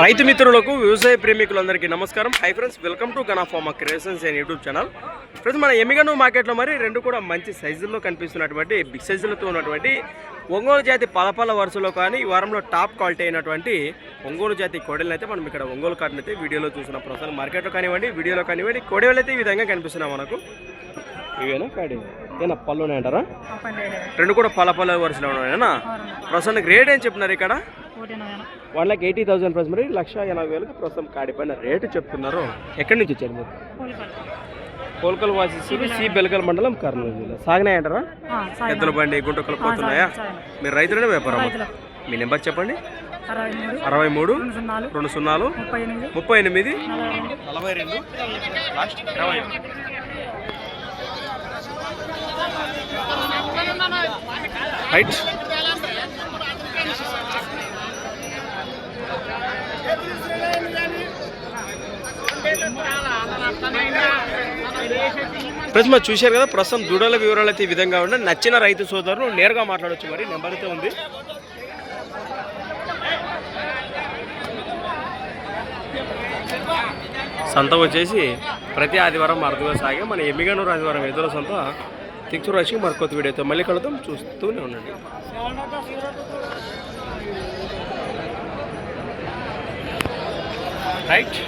రైతు మిత్రులకు వ్యవసాయ ప్రేమికులందరికీ నమస్కారం. Hi friends welcome to గనాఫార్మా creations and YouTube channel friends మన ఎమిగను మార్కెట్లో మరి రెండు కూడా మంచి సైజుల్లో కనిపిస్తున్నటువంటి బిగ్ సైజులతో ఉన్నటువంటి ఒంగోలు జాతి పలపల వరుసలో కానీ ఈ వారంలో టాప్ క్వాలిటీ అయినటువంటి ఒంగోలు జాతి కోడెలను అయితే మనం ఇక్కడ ఒంగోలు కాటన్ అయితే వీడియోలో చూసిన ప్రస్తుతం మార్కెట్లో కానివ్వండి వీడియోలో కానివ్వండి కోడెలు అయితే ఈ విధంగా కనిపిస్తున్నాయి మనకు. ఇవేనా కాడి? ఏనా పళ్ళు అంటారా? రెండు కూడా పలపల వరుసలో ఉన్నాయనా? ప్రస్తుతానికి రేట్ ఏం చెప్తున్నారు ఇక్కడ? One lakh eighty thousand price మరి లక్ష ఎనభై వేలకు ప్రస్తుతం కాడిపోయిన రేటు చెప్తున్నారు. ఎక్కడి నుంచి వచ్చారు మీరు? కోల్కల్ వాసి సి బెల్కల్ మండలం కర్నూలు జిల్లా. సాగినాయి అంటారా? ఎద్దుల బండి గుంటకలు పోతున్నాయా? మీరు రైతులనే వ్యాపారం మీ నెంబర్ చెప్పండి. అరవై మూడు రెండు సున్నాలు ముప్పై ఎనిమిది నలభై రెండు. ఇరవై రైట్ ప్రస్తుతం మరి చూశారు కదా ప్రస్తుతం దూడల వివరాలు అయితే ఈ విధంగా ఉన్నాయి. నచ్చిన రైతు సోదరులు నేరుగా మాట్లాడొచ్చు మరి నెంబర్ అయితే ఉంది. సంత వచ్చేసి ప్రతి ఆదివారం అరుదుగా సాగే మన ఎమ్మిగనూరు ఆదివారం ఎదురు సంత. తిక్చు రాసి మరికొత్త వీడియోతో మళ్ళీ కలుద్దాం. చూస్తూనే ఉండండి. రైట్